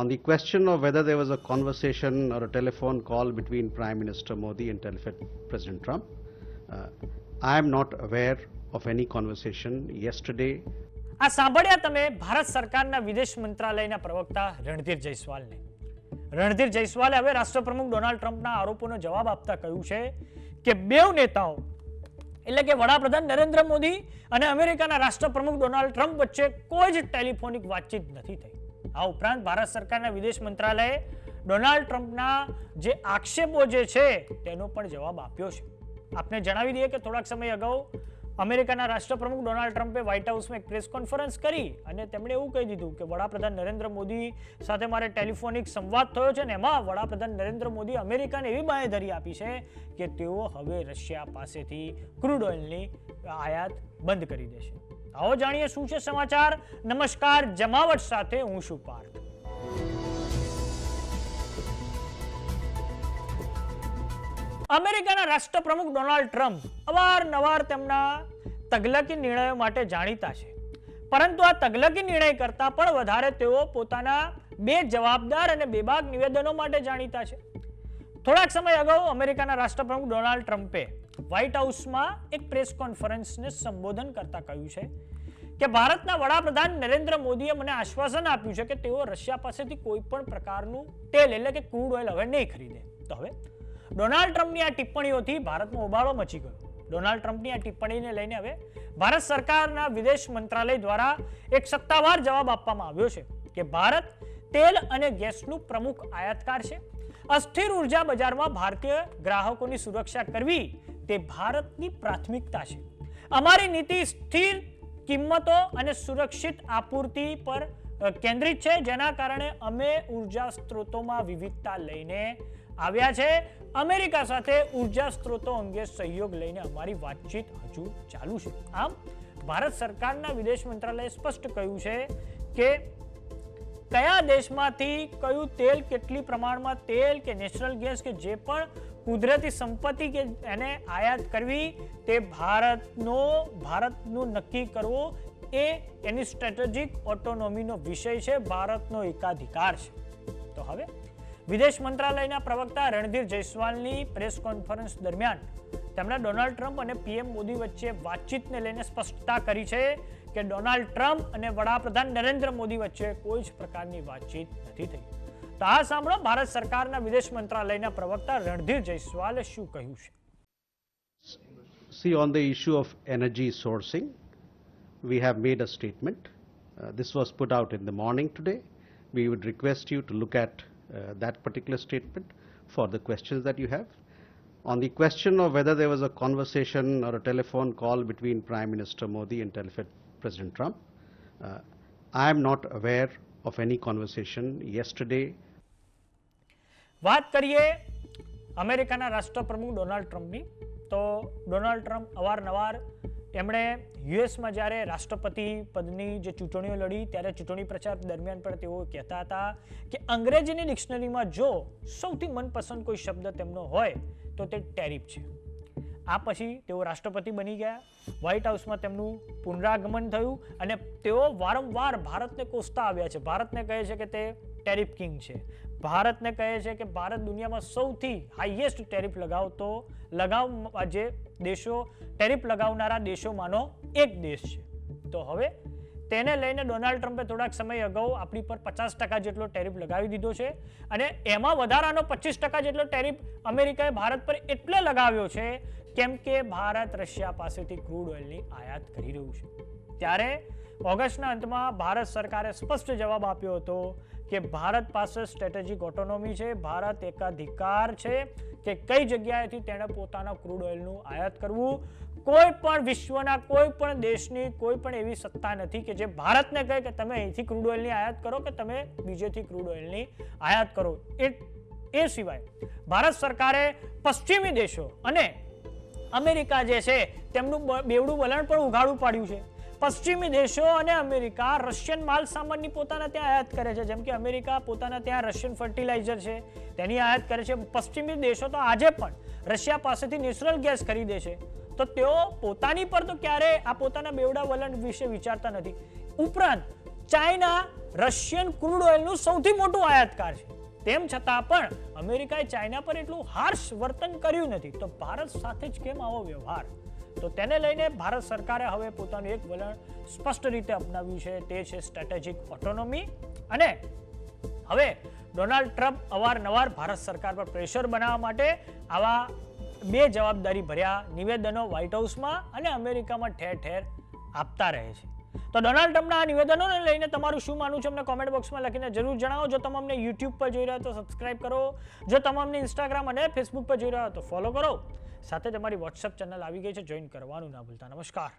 On the question of whether there was a conversation or a telephone call between Prime Minister Modi and President Trump, uh, I am not aware of any conversation yesterday. આ સાંભળ્યા તમે ભારત સરકારના વિદેશ મંત્રાલયના પ્રવક્તા રણધીર જયસ્વાલને. રણધીર જયસ્વાલે હવે રાષ્ટ્રપ્રમુખ Donald ટ્રમ્પના આરોપોનો જવાબ આપતા કહ્યું છે કે બેવ નેતાઓ એટલે કે વડાપ્રધાન નરેન્દ્ર મોદી અને અમેરિકાના રાષ્ટ્રપ્રમુખ ડોનાલ્ડ ટ્રમ્પ વચ્ચે કોઈ જ ટેલિફોનિક વાતચીત નથી થઈ. આ ઉપરાંત ભારત સરકારના વિદેશ મંત્રાલયે ડોનાલ્ડ ટ્રમ્પના જે આક્ષેપો જે છે, તેનો પણ જવાબ આપ્યો છે. આપને જણાવી દઈએ કે થોડાક સમય અગાઉ અમેરિકાના રાષ્ટ્રપ્રમુખ ડોનાલ્ડ ટ્રમ્પે વ્હાઇટ હાઉસમાં એક પ્રેસ કોન્ફરન્સ કરી અને તેમણે એવું કહી દીધું કે વડાપ્રધાન નરેન્દ્ર મોદી સાથે મારે ટેલિફોનિક સંવાદ થયો છે ને એમાં વડાપ્રધાન નરેન્દ્ર મોદી અમેરિકાને એવી બાંહેધરી આપી છે કે તેઓ હવે રશિયા પાસેથી ક્રૂડ ઓઇલની આયાત બંધ કરી દેશે. આવો જાણીએ શું છે સમાચાર. નમસ્કાર, જમાવટ સાથે હું શું પાર્થ. અમેરિકાના રાષ્ટ્રપ્રમુખ ડોનાલ્ડ ટ્રમ્પ અવારનવાર તેમના તગલકી નિર્ણયો માટે જાણીતા છે. પરંતુ આ તગલકી નિર્ણય કરતા પણ વધારે તેઓ પોતાના બે જવાબદાર અને બેબાક નિવેદનો માટે જાણીતા છે. થોડાક સમય અગાઉ અમેરિકાના રાષ્ટ્રપ્રમુખ ડોનાલ્ડ ટ્રમ્પે વ્હાઇટ હાઉસમાં એક પ્રેસ કોન્ફરન્સને સંબોધન કરતા કહ્યું છે કે ભારતના વડાપ્રધાન નરેન્દ્ર મોદીએ મને આશ્વાસન આપ્યું છે કે તેઓ રશિયા પાસેથી કોઈ પણ પ્રકારનું તેલ, એટલે કે ક્રૂડ ઓઇલ હવે નહીં ખરીદે. તો હવે ડોનાલ્ડ ટ્રમ્પની આ ટિપ્પણીઓથી ભારતમાં ઉબાળો મચી ગયો. ડોનાલ્ડ ટ્રમ્પની આ ટિપ્પણીને લઈને હવે ભારત સરકારના વિદેશ મંત્રાલય દ્વારા એક સત્તાવાર જવાબ આપવામાં આવ્યો છે કે ભારત તેલ અને ગેસનું પ્રમુખ આયાતકાર છે. અસ્થિર ઊર્જા બજારમાં ભારતીય ગ્રાહકોની સુરક્ષા કરવી તે ભારતની પ્રાથમિકતા છે. અમારી નીતિ સ્થિર કિંમતો અને સુરક્ષિત આપૂર્તિ પર કેન્દ્રિત છે. જેના કારણે અમે ઊર્જા સ્ત્રોતોમાં વિવિધતા લઈને આવ્યા છે. અમેરિકા સાથે ઊર્જા સ્ત્રોતો અંગે સહયોગ લઈને અમારી વાતચીત હજુ ચાલુ છે. આમ, ભારત સરકારના વિદેશ મંત્રાલયે સ્પષ્ટ કહ્યું છે કે કયા દેશમાંથી કયું તેલ કેટલી પ્રમાણમાં, તેલ કે નેચરલ ગેસ કે જે પણ કુદરતી સંપત્તિ કે એને આયાત કરવી તે ભારતનો, ભારતનું નક્કી કરવું એ એની સ્ટ્રેટેજિક ઓટોનોમીનો વિષય છે, ભારતનો એકાધિકાર છે. તો હવે વિદેશ મંત્રાલયના પ્રવક્તા રણધીર જયસ્વાલની પ્રેસ કોન્ફરન્સ દરમિયાન તેમણે ડોનાલ્ડ ટ્રમ્પ અને પીએમ મોદી વચ્ચે વાતચીતને લઈને સ્પષ્ટતા કરી છે કે ડોનાલ્ડ ટ્રમ્પ અને વડાપ્રધાન નરેન્દ્ર મોદી વચ્ચે કોઈ જ પ્રકારની વાતચીત નથી થઈ. તો આ સાંભળો ભારત સરકારના વિદેશ મંત્રાલયના પ્રવક્તા રણધીર જયસ્વાલે શું કહ્યું છે See, on the issue of energy sourcing, we have made a statement. Uh, this was put out in the morning today. We would request you to look at uh, that particular statement for the questions that you have. On the question of whether there was a conversation or a telephone call between Prime Minister Modi and Tele- President Trump, uh, I am not aware of any conversation yesterday વાત કરીએ અમેરિકાના રાષ્ટ્રપ્રમુખ Donald ટ્રમ્પની. તો Donald Trump અવારનવાર એમણે યુએસમાં જ્યારે રાષ્ટ્રપતિ પદની જે ચૂંટણીઓ લડી, ત્યારે ચૂંટણી પ્રચાર દરમિયાન પણ તેઓ કહેતા હતા કે અંગ્રેજીની ડિક્શનરીમાં જો સૌથી મનપસંદ કોઈ શબ્દ તેમનો હોય, તો તે ટેરિફ છે. આ પછી તેઓ રાષ્ટ્રપતિ બની ગયા. વ્હાઇટ હાઉસમાં તેમનું પુનરાગમન થયું અને તેઓ વારંવાર ભારતને કોસતા આવ્યા છે. ભારતને કહે છે કે તે ટેરિફ કિંગ છે. ભારતને કહે છે કે ભારત દુનિયામાં સૌથી હાઈએસ્ટ ટેરિફ લગાવતો લગાવ જે દેશો ટેરિફ લગાવનારા દેશોમાંનો એક દેશ છે. તો હવે તેને લઈને ડોનાલ્ડ ટ્રમ્પે થોડાક સમય અગાઉ આપણી પર પચાસ ટકા જેટલો ટેરિફ લગાવી દીધો છે અને એમાં વધારાનો પચીસ ટકા જેટલો ટેરિફ અમેરિકાએ ભારત પર એટલે લગાવ્યો છે કેમ કે ભારત રશિયા પાસેથી ક્રૂડ ઓઇલની આયાત કરી રહ્યું છે. ત્યારે ઓગસ્ટના અંતમાં ભારત સરકારે સ્પષ્ટ જવાબ આપ્યો હતો કે ભારત પાસે સ્ટ્રેટેજિક ઓટોનોમી છે, ભારત એકાધિકાર છે કે કઈ જગ્યાએથી તેણે પોતાના ક્રૂડ ઓઇલનું આયાત કરવું. કોઈ પણ વિશ્વના કોઈ પણ દેશની કોઈ પણ એવી સત્તા નથી કે જે ભારતને કહે કે તમે અહીંથી ક્રૂડ ઓઇલની આયાત કરો કે તમે બીજેથી ક્રૂડ ઓઇલની આયાત કરો. એ એ સિવાય ભારત સરકારે પશ્ચિમી દેશો અને અમેરિકા જે છે તેમનું બેવડું વલણ પણ ઉઘાડું પાડ્યું છે. પશ્ચિમી દેશો અને અમેરિકા રશિયન માલ સામાનની પોતાના ત્યાં આયાત કરે છે. જેમ કે અમેરિકા પોતાના ત્યાં રશિયન ફર્ટિલાઇઝર છે, તેની આયાત કરે છે. પશ્ચિમી દેશો તો આજે પણ રશિયા પાસેથી નેચરલ ગેસ ખરીદે છે. તો તેઓ પોતાની પર તો ક્યારે આ પોતાના બેવડા વલણ વિશે વિચારતા નથી. ઉપરાંત ચાઇના રશિયન ક્રૂડ ઓઇલનું સૌથી મોટું આયાતકાર છે. તેમ છતાં પણ અમેરિકાએ ચાઇના પર એટલું હાર્શ વર્તન કર્યું નથી. તો ભારત સાથે જ કેમ આવો વ્યવહાર? તો તેને લઈને ભારત સરકારે હવે પોતાનું એક વલણ સ્પષ્ટ રીતે અપનાવ્યું છે. તે છે સ્ટ્રેટેજિક ઓટોનોમી અને હવે ડોનાલ્ડ ટ્રમ્પ અવારનવાર ભારત સરકાર પર પ્રેશર બનાવવા માટે આવા બે જવાબદારી ભર્યા નિવેદનો વ્હાઇટ હાઉસમાં અને અમેરિકામાં ઠેર ઠેર આપતા રહે છે. તો ડોનાલ્ડ ટ્રમ્પના આ નિવેદનોને લઈને તમારું શું માનવું છે અમને કોમેન્ટ બોક્સમાં લખીને જરૂર જણાવો. જો તમે અમને યુટ્યુબ પર જોઈ રહ્યા તો સબસ્ક્રાઇબ કરો. જો તમે અમને ઇન્સ્ટાગ્રામ અને ફેસબુક પર જોઈ રહ્યા તો ફોલો કરો. સાથે તમારી વોટ્સઅપ ચેનલ આવી ગઈ છે. જોઈન કરવાનું ના ભૂલતા. નમસ્કાર.